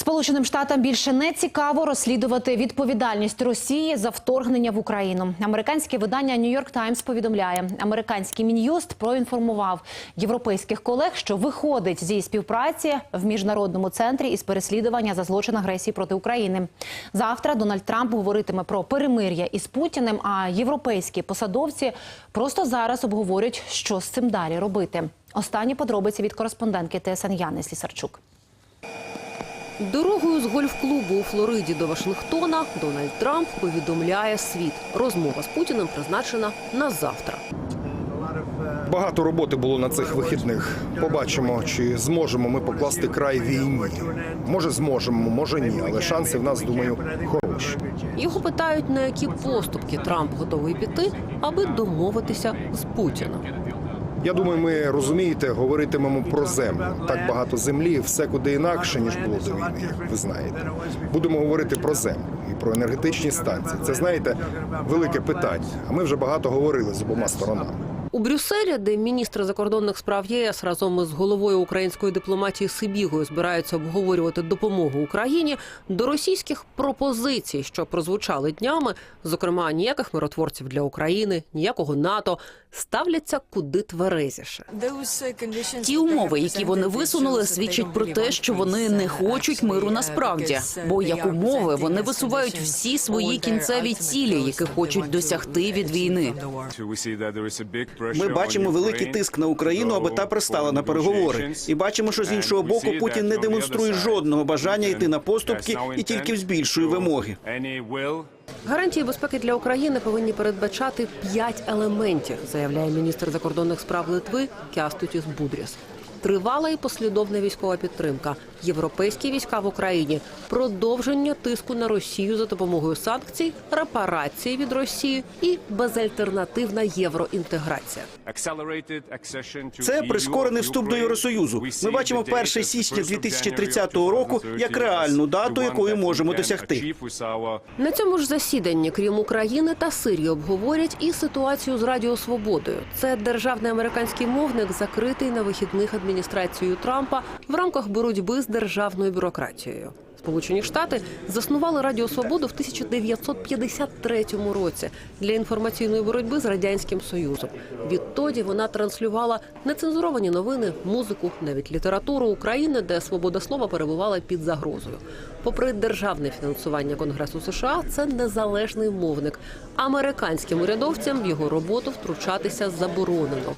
Сполученим Штатам більше не цікаво розслідувати відповідальність Росії за вторгнення в Україну. Американське видання York Times повідомляє, американський мін'юст проінформував європейських колег, що виходить зі співпраці в міжнародному центрі із переслідування за злочин агресії проти України. Завтра Дональд Трамп говоритиме про перемир'я із Путіним. А європейські посадовці просто зараз обговорюють, що з цим далі робити. Останні подробиці від кореспондентки ТСН Яни Слісарчук. Дорогою з гольф-клубу у Флориді до Вашингтона Дональд Трамп повідомляє світ. Розмова з Путіним призначена на завтра. Багато роботи було на цих вихідних. Побачимо, чи зможемо ми покласти край війні. Може, зможемо, може ні, але шанси в нас, думаю, хороші. Його питають, на які поступки Трамп готовий піти, аби домовитися з Путіним. Я думаю, ми розумієте, говоритимемо про землю. Так багато землі, все куди інакше ніж було до війни, як ви знаєте. Будемо говорити про землю і про енергетичні станції. Це знаєте, велике питання. А ми вже багато говорили з обома сторонами. У Брюсселі, де міністри закордонних справ ЄС разом із головою української дипломатії Сибігою збираються обговорювати допомогу Україні, до російських пропозицій, що прозвучали днями, зокрема ніяких миротворців для України, ніякого НАТО, ставляться куди тверезіше. Ті умови, які вони висунули, свідчать про те, що вони не хочуть миру насправді. Бо як умови вони висувають всі свої кінцеві цілі, які хочуть досягти від війни. Ми бачимо великий тиск на Україну, аби та пристала на переговори. І бачимо, що з іншого боку Путін не демонструє жодного бажання йти на поступки і тільки збільшує вимоги. Гарантії безпеки для України повинні передбачати п'ять елементів, заявляє міністр закордонних справ Литви Кястутіс Будріс. Тривала і послідовна військова підтримка, європейські війська в Україні, продовження тиску на Росію за допомогою санкцій, репарації від Росії і безальтернативна євроінтеграція. Це прискорений вступ до Євросоюзу. Ми бачимо 1 січня 2030 року як реальну дату, якої можемо досягти. На цьому ж засіданні, крім України та Сирії, обговорять і ситуацію з Радіо Свободою. Це державний американський мовник, закритий на вихідних адміністрацією Трампа в рамках боротьби з державною бюрократією. Сполучені Штати заснували Радіо Свободу в 1953 році для інформаційної боротьби з радянським союзом. Відтоді вона транслювала нецензуровані новини, музику, навіть літературу України, де свобода слова перебувала під загрозою. Попри державне фінансування Конгресу США, це незалежний мовник. Американським урядовцям в його роботу втручатися заборонено.